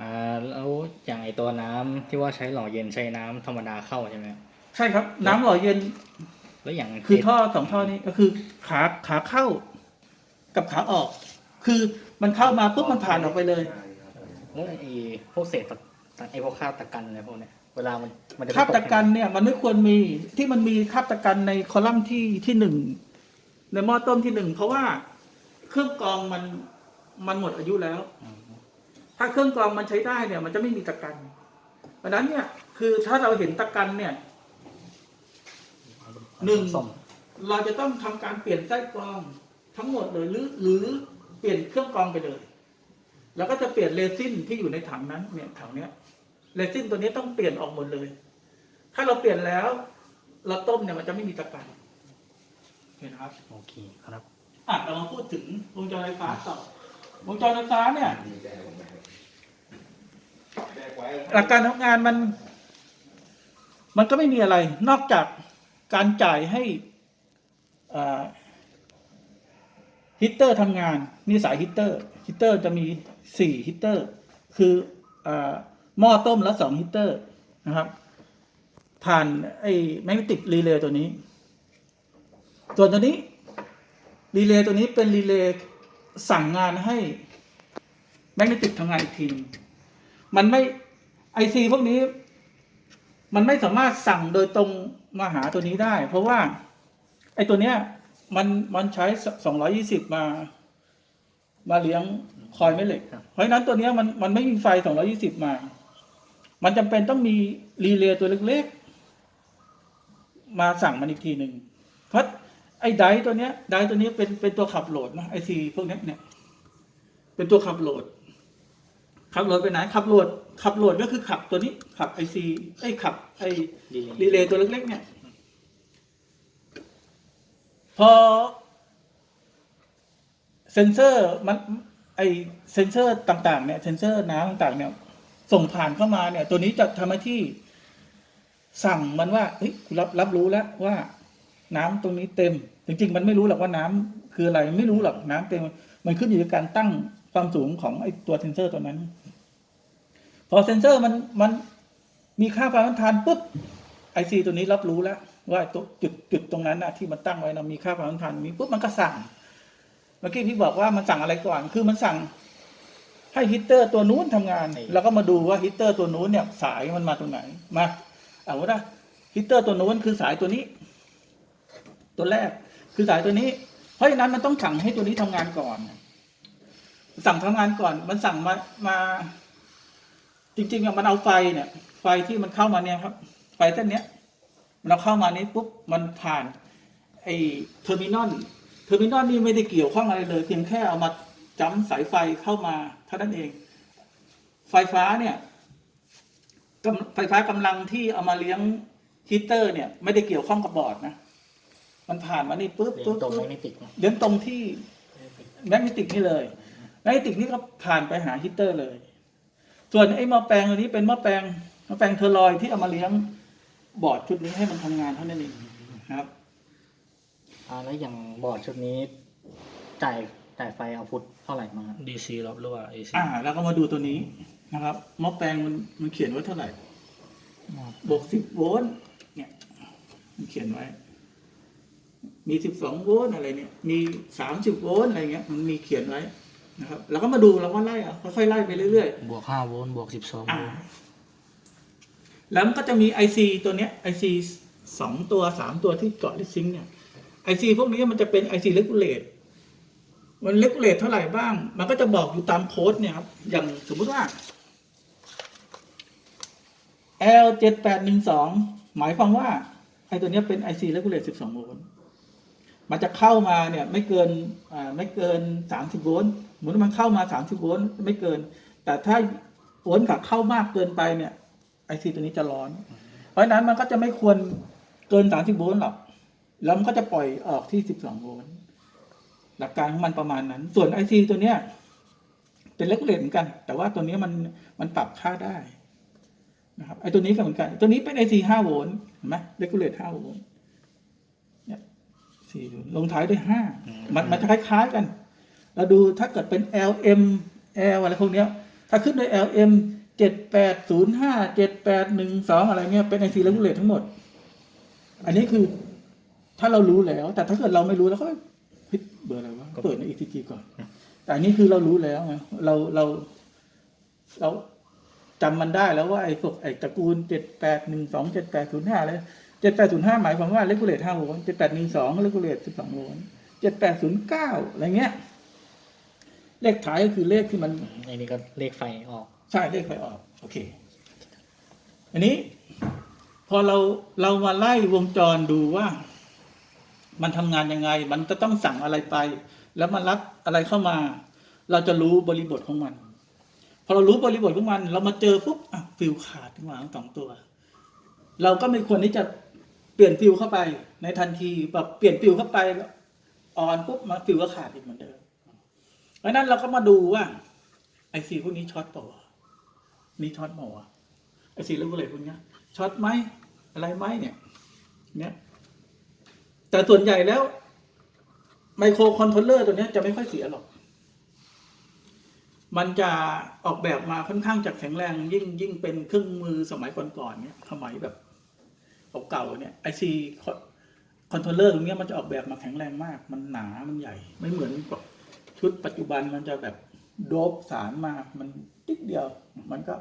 อ่าแล้วอย่างไอตัวน้ำที่ว่าใช้หล่อเย็นใช้น้ำธรรมดาเข้าใช่ไหมใช่ครับ น้ำหล่อเย็น แล้วอย่างคือท่อสองท่อนี้ก็คือขาขาเข้า กับขาออก คือมันเข้ามาปุ๊บมันผ่านออกไปเลยแล้วไอพวกเศษตะตะไอพวกคราบตะกันอะไรพวกเนี้ยเวลามันมันจะไปคราบตะกันใเนี่ยมันไม่ควรมีที่มันมีคราบตะกันในคอลัมน์ที่ที่หนึ่งในหม้อต้มที่หนึ่งเพราะว่าเครื่องกรองมันมันหมดอายุแล้วอืม ถ้าเครื่องกรองมันใช้ได้เนี่ย มันจะไม่มีตะกันเพราะฉะนั้นเนี่ย คือถ้าเราเห็นตะกันเนี่ยหนึ่งส้มเราจะต้องทำการเปลี่ยนไส้กรองทั้งหมดเลยหรือหรือเปลี่ยนเครื่องกรองไปเลย แล้วก็จะเปลี่ยนเรซินที่อยู่ในถังนั้นเนี่ยถังเนี้ยเรซินตัวนี้ต้องเปลี่ยนออกหมดเลย ถ้าเราเปลี่ยนแล้ว เราต้มเนี่ยมันจะไม่มีตะกันเห็นนะครับโอเคครับอะเรามาพูดถึงวงจรไฟฟ้าต่อวงจรไฟฟ้าเนี่ย หลักการทำงานมัน มันก็ไม่มีอะไร นอกจากการจ่ายให้ฮิตเตอร์ทำงาน นี่สายฮิตเตอร์ฮิตเตอร์จะมีสี่ฮิตเตอร์ คืออหม้อต้มและสองฮิตเตอร์นะครับ ผ่านไอ้แมกเนติกรีเลย์ตัวนี้ ส่วนตัวนี้รีเลย์ตัวนี้เป็นรีเลย์สั่งงานให้แมกเนติกทำงานอีกทีนึง มันไม่ไอซีพวกนี้ มันไม่สามารถสั่งโดยตรงมาหาตัวนี้ได้ เพราะว่า ไอตัวเนี้ย มันมันใช้สองร้อยี่สิบมา มาเลี้ยงคอยแม่เหล็กเพราะฉะนั้นตัวเนี้ยมันมันไม่มีไฟสองร้อยี่สิบมา มันจำเป็นต้องมีรีเลย์ตัวเล็กๆ มาสั่งมันอีกทีหนึ่งเพราะไอ้ไดร์ตัวเนี้ยไดร์ตัวเนี้ยเป็นเป็นตัวขับโหลดนะไอซีพวกเนี้ยเนี่ย เป็นตัวขับโหลด ขับโหลดไปไหนขับโหลดขับโหลดก็คือขับตัวนี้ ขับไอซีไอยขับไอดีเลยรีเลย์ตัวเล็ก ๆ เนี่ย พอ เซนเซอร์มันไอเซนเซอร์ต่างๆ เนี่ยเซนเซอร์น้ำต่าง ๆ เนี่ย ส่งผ่านเข้ามาเนี่ย ตัวนี้จะทำหน้าที่ สั่งมันว่าเฮ้ยกูรับรับรู้แล้วว่า น้ำตรงนี้เต็ม จริง ๆ มันไม่รู้หรอกว่าน้ำคืออะไรไม่รู้หรอกน้ำเต็ม มันขึ้นอยู่กับการตั้งความสูงของไอตัวเซนเซอร์ตัวนั้น พอเซนเซอร์มันมันมีค่าความต้านทานปุ๊บไอซีตัวนี้รับรู้แล้วว่าตัวจุดจุดตรงนั้นนะที่มันตั้งไว้นะมีค่าความต้านทานมีปุ๊บมันก็สั่ง เมื่อกี้พี่บอกว่ามันสั่งอะไรก่อน คือมันสั่งให้ฮีตเตอร์ตัวนู้นทำงานแล้วก็มาดูว่าฮีตเตอร์ตัวนู้นเนี่ยสายมันมาตรงไหนมาเอาว่าฮีตเตอร์ตัวนู้นคือสายตัวนี้ ตัวแรกคือสายตัวนี้ เพราะฉะนั้นมันต้องสั่งให้ตัวนี้ทำงานก่อน สั่งทำงานก่อน มันสั่งมามา จริงๆอะมันเอาไฟเนี่ย ไฟที่มันเข้ามาเนี่ยครับ ไฟเส้นเนี้ยมันเอาเข้ามานี้ปุ๊บมันผ่านไอ้เทอร์มินอลเทอร์มินอลนี่ไม่ได้เกี่ยวข้องอะไรเลยเพียงแค่เอามาจ้ำสายไฟเข้ามาเท่านั้นเอง ไฟฟ้าเนี่ยกำไฟฟ้ากำลังที่เอามาเลี้ยงฮีตเตอร์ เนี่ย ไม่ได้เกี่ยวข้องกับบอร์ดนะมันผ่านมานี่ปุ๊บเรียปุ๊นบตรงปุ๊บไม่ติดนะเลี้ยงตรงที่แมกเนติกนี่เลยแมกเนติกนี่ก็ผ่านไปหาฮีตเตอร์เลย ส่วนไอ้หม้อแปลงตัวนี้เป็นหม้อแปลงหม้อแปลงเทอร์ลอยด์ที่เอามาเลี้ยงบอร์ดชุดนี้ให้มันทำงานเท่านั้นเองนะครับอ่าแล้วอย่างบอร์ดชุดนี้จ่ายจ่ายไฟเอาพุทเท่าไหร่มา DC ลบหรือว่า AC อ่า แล้วก็มาดูตัวนี้นะครับหม้อแปลงมันมันเขียนไว้เท่าไหร่บวกสิบโวลต์เนี่ยมันเขียนไว้ มีสิบสองโวลต์อะไรเนี่ย มีสามสิบโวลต์อะไรเงี้ย มันมีเขียนไว้ นะครับแล้วก็มาดูแล้วก็ไล่อะค่อยๆไล่ไปเรื่อยๆบวก5โวลต์บวก12โวอ่า ลต์แล้วมันก็จะมี IC ตัวเนี้ย IC สองตัวสามตัวที่เกาะลิซิงค์เนี่ย IC พวกนี้มันจะเป็น IC regulate มัน regulate เท่าไหร่บ้าง มันก็จะบอกอยู่ตามโค้ดเนี่ยครับ อย่างสมมุติว่า L เจ็ดแปดหนึ่งสองหมายความว่า ไอ้ตัวเนี้ยเป็น IC regulate สิบสองโวลต์ มันจะเข้ามาเนี่ยไม่เกินอ่าไม่เกินสามสิบโวลต์สมมติว่ามันเข้ามาสามสิบโวลต์ไม่เกิน แต่ถ้าโวลต์กับเข้ามากเกินไปเนี่ยไอซีตัวนี้จะร้อน เพราะฉะนั้นมันก็จะไม่ควรเกิน 30 โวลต์หรอก แล้วมันก็จะปล่อยออกที่ 12 โวลต์หลักการของมันประมาณนั้น ส่วนไอซีตัวเนี้ยเป็นเล็กเลตเหมือนกัน แต่ว่าตัวนี้มันมันปรับค่าได้นะครับไอตัวนี้ก็เหมือนกัน ตัวนี้เป็นไอซี5โวลต์เห็นไหมเล็กูเลต5โวลต์ สี่ลงท้ายด้วย5มันมันจะคล้ายๆกัน เราดูถ้าเกิดเป็น LM L อะไรพวกเนี้ย ถ้าขึ้นด้วย LM เจ็ดแปดศูนย์ห้าเจ็ดแปดหนึ่งสองอะไรเงี้ยเป็น IC regulate ทั้งหมด อันนี้คือถ้าเรารู้แล้ว แต่ถ้าเกิดเราไม่รู้แล้วก็เฮ้ยเบอร์อะไรวะเปิดใน ECG ก่อน แต่อันนี้คือเรารู้แล้วไงเราเราเราจำมันได้แล้วว่าไอ้พวกไอ้ตระกูลเจ็ดแปดหนึ่งสองเจ็ดแปดศูนย์ห้าเลย เจ็ดแปดศูนย์ห้าหมายความว่าเลกูเลตห้าโวลต์เจ็ดแปดหนึ่งสองเลกูเลตสิบสองโวลต์เจ็ดแปดศูนย์เก้าอะไรเงี้ย เลขท้ายก็คือเลขที่มันอันนี้ก็เลขไฟออก ใช่เลขไฟออก โอเค อันนี้ พอเราเรามาไล่วงจรดูว่า มันทำงานยังไง มันจะต้องสั่งอะไรไป แล้วมันรับอะไรเข้ามา เราจะรู้บริบทของมัน พอเรารู้บริบทของมัน เรามาเจอปุ๊บอะฟิลขาดขึ้นมาทั้งสองตัว เราก็ไม่ควรที่จะ เปลี่ยนฟิลเข้าไปในทันทีแบบเปลี่ยนฟิลเข้าไปออนปุ๊บมาฟิลก็ขาดอีกเหมือนเดิมเพราะนั้นเราก็มาดูว่า ไอซีพวกนี้ช็อตเปล่าวนี่ช็อตเปล่วะไอซีเรื่องอะไรพวกนี้ช็อตไหมอะไรไหมเนี่ย เนี่ย แต่ส่วนใหญ่แล้วไมโครคอนโทรลเลอร์ตัวนี้จะไม่ค่อยเสียหรอก มันจะออกแบบมาค่อนข้างจะแข็งแรงยิ่งยิ่งเป็นเครื่องมือสมัยก่อนๆเนี่ยสมัยแบบ เก่าๆเนี่ยไอซีคอนโทรลเลอร์ตรงเนี้ยมันจะออกแบบมาแข็งแรงมาก มันหนา มันใหญ่ ไม่เหมือนแบบชุดปัจจุบันมันจะแบบโดบสารมา มันนิดเดียว มันก็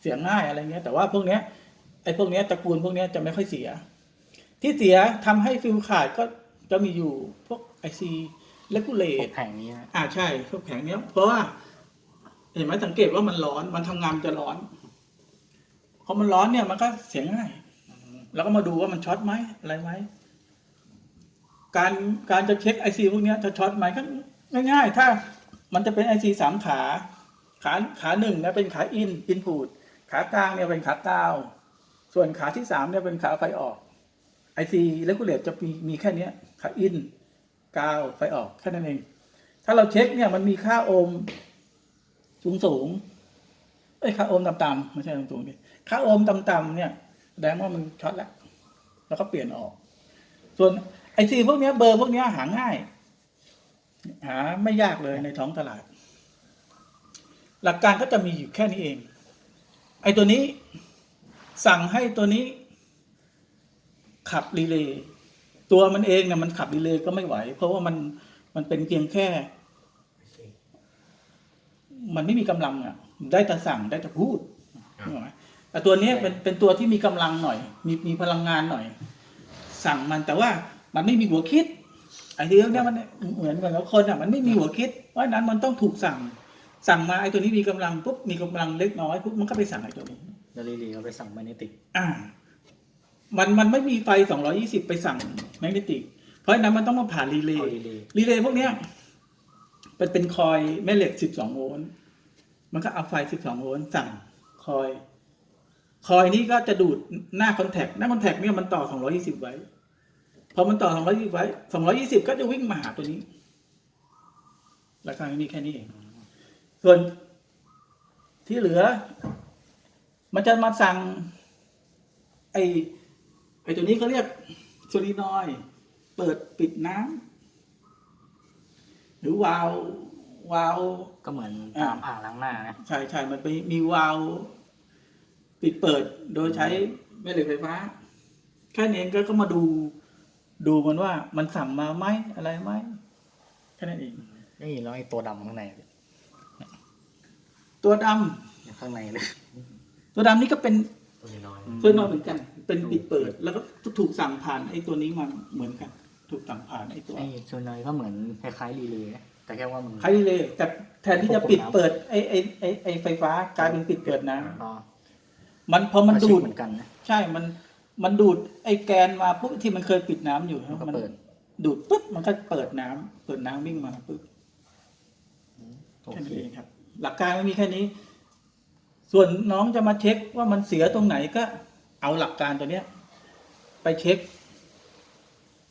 เสียง่ายอะไรเงี้ย แต่ว่าพวกเนี้ย ไอ้พวกเนี้ยตระกูลพวกเนี้ยจะไม่ค่อยเสีย ที่เสียทำให้ฟิลขาดก็จะมีอยู่พวกไอซีเลกูเลพวตกแผงนี้นะอ่าใช่พวกแผงเนี้ย เพราะว่า เห็นไหมสังเกตว่ามันร้อน มันทำงานมันจะร้อน พอมันร้อนเนี่ยมันก็เสียง่าย แล้วก็มาดูว่ามันช็อตไหมอะไรไหมการการจะเช็คไอซีพวกนี้จะช็อตไหมก็ง่าย ๆ ถ้ามันจะเป็นไอซีสามขา ขาขาหนึ่งเนี่ยเป็นขาอินอินพูดขากลางเนี่ยเป็นขากาว ส่วนขาที่สามเนี่ยเป็นขาไฟออกไอซีเลกูเลตจะมีมีแค่นี้ขาอินกาวไฟออกแค่นั้นเอง ถ้าเราเช็คเนี่ยมันมีค่าโอห์มสูงสูงๆเอ้ค่าโอห์มต่ำๆไม่ใช่สูงสูงดิค่าโอห์มต่ำๆเนี่ย แสดงว่ามันช็อตแล้วแล้วก็เปลี่ยนออก ส่วนไอซีพวกเนี้ยเบอร์พวกเนี้ยหาง่าย หาไม่ยากเลยในท้องตลาด หลักการก็จะมีอยู่แค่นี้เอง ไอตัวนี้สั่งให้ตัวนี้ ขับรีเลย์ตัวมันเองเนี่ยมันขับรีเลย์ก็ไม่ไหว เพราะว่ามันมันเป็นเพียงแค่ มันไม่มีกำลังอะ ได้แต่สั่งได้แต่พูดนึกออกไหม แต่ตัวเนี้ยเป็นเป็นตัวที่มีกำลังหน่อย มีมีพลังงานหน่อย สั่งมันแต่ว่ามันไม่มีหัวคิดไอ้ที่เนี้ยมันเหมือนเหมือนกับคนอะมันไม่มีหัวคิด เพราะฉะนั้นมันต้องถูกสั่ง สั่งมาไอ้ตัวนี้มีกำลังปุ๊บมีกำลังเล็กน้อยปุ๊บมันก็ไปสั่งไอ้ตัวนี้แล้วลีลีก็ไปสั่งแมกเนติกอ่า มันมันไม่มีไฟ220ไปสั่งแมกเนติก เพราะฉะนั้นมันต้องมาผ่านรีเลเอาย์ลีลีรีเลย์พวกเนี้ยเป็นเป็นคอยแม่เหล็ก12โวลต์มันก็เอาไฟ12โวลต์สั่งคอย คอยนี้ก็จะดูดหน้าคอนแทคหน้าคอนแทคเนี่ยมันต่อ 220 ไว้ พอมันต่อ 220 ไว้ 220 ก็จะวิ่งมาหาตัวนี้ราคามีแค่นี้เอง ส่วนที่เหลือ มันจะมาสั่ง ไอไอตัวนี้เขาเรียกโซลีนอยด์เปิดปิดน้ำหรือวาล์ววาล์วก็เหมือนอ่าตามอ่างล้างหน้านะ ใช่ใช่มันไปมีวาล์ว ปิดเปิดโดยใช้แม่เหล็กไฟฟ้า แค่นี้เองก็ก็มาดูดูมันว่ามันสั่งมาไหมอะไรไหมแค่นั้นเองนี่แล้วไอ้ตัวดำข้างในตัวดำอยู่ข้างในเลยตัวดำนี่ก็เป็นตัวน้อย เพื่อนนอนเหมือนกัน เป็นปิดเปิด แล้วก็ถูกสั่งผ่านไอ้ตัวนี้มาเหมือนกัน ถูกสั่งผ่านไอ้ตัว ไอ้ส่วนใหญ่ก็เหมือนคล้ายๆรีเลย์นะแต่แค่ว่ามัน คล้ายรีเลย์แต่แทนที่จะปิดเปิดไอ้ไอ้ไอ้ไอ้ไฟฟ้ากลายเป็นปิดเปิดน้ก็ำ มันพอมันดูดเหมือนกันนะใช่มันมันดูดไอ้แกนมาปุ๊บที่มันเคยปิดน้ำอยู่มันก็มันเปิด ดูดปุ๊บมันก็เปิดน้ำเปิดน้ำวิ่งมาปุ๊บโอแค่เคนั้นเองครับ หลักการมันมีแค่นี้ ส่วนน้องจะมาเช็คว่ามันเสียตรงไหนก็ เอาหลักการตัวเนี้ย ไปเช็ค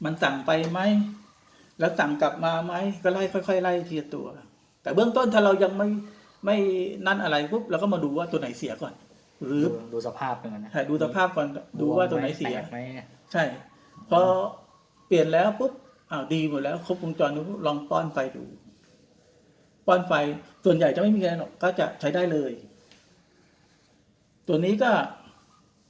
มันสั่งไปไหมแล้วสั่งกลับมาไหมก็ไล่ค่อยๆไล่ทีละตัว แต่เบื้องต้นถ้าเรายังไม่ไม่นั่นอะไรปุ๊บเราก็มาดูว่าตัวไหนเสียก่อน หรือดูดูสภาพเป็นไงนะถ่ายดูสภาพก่อนดูว่าตัวไหนเสีย แตกไหมใช่พอเปลี่ยนแล้วปุ๊บอ้าวดีหมดแล้ว ครบวงจรปุ๊บลองป้อนไฟดูปป้อนไฟส่วนใหญ่จะไม่มีอะไรหรอกก็จะใช้ได้เลย ตัวนี้ก็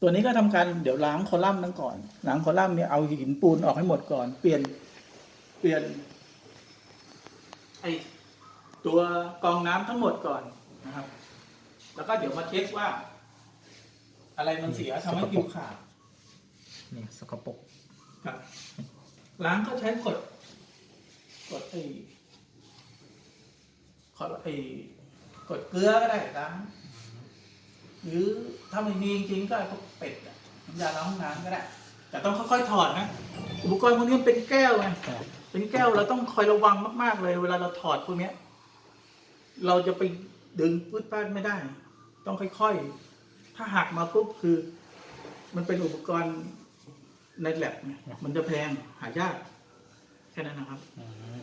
ตัวนี้ก็ทำการเดี๋ยวล้างคอลัมน์นั้นก่อนล้างคอลัมน์เนี่ยเอาหินปูนออกให้หมดก่อน เปลี่ยน เปลี่ยน ไอตัวกรองน้ำทั้งหมดก่อนนะครับ แล้วก็เดี๋ยวมาเช็คว่า อะไรมันเสียทำให้ผิวขาดนี่สกปรกครับล้างก็ใช้กด กดไอ้ขอไอ้กดเกลือก็ได้ล้างหรือถ้าไม่มีจริงๆก็ไอ้พวกเป็ดอะน้ำยาล้างห้องน้ำก็ได้แต่ต้องค่อยๆถอดนะอุปกรณ์พวกนี้มันเป็นแก้วไงครับเป็นแก้วเราต้องคอยระวังมาก ๆ เลย เวลาเราถอดพวกเนี้ยเราจะไปดึงพืดป้านไม่ได้ ต้องค่อยๆ ถ้าหักมาปุ๊บคือ มันเป็นอุปกรณ์ในแลบไงมันจะแพงหายากแค่นั้นนะครับ อืม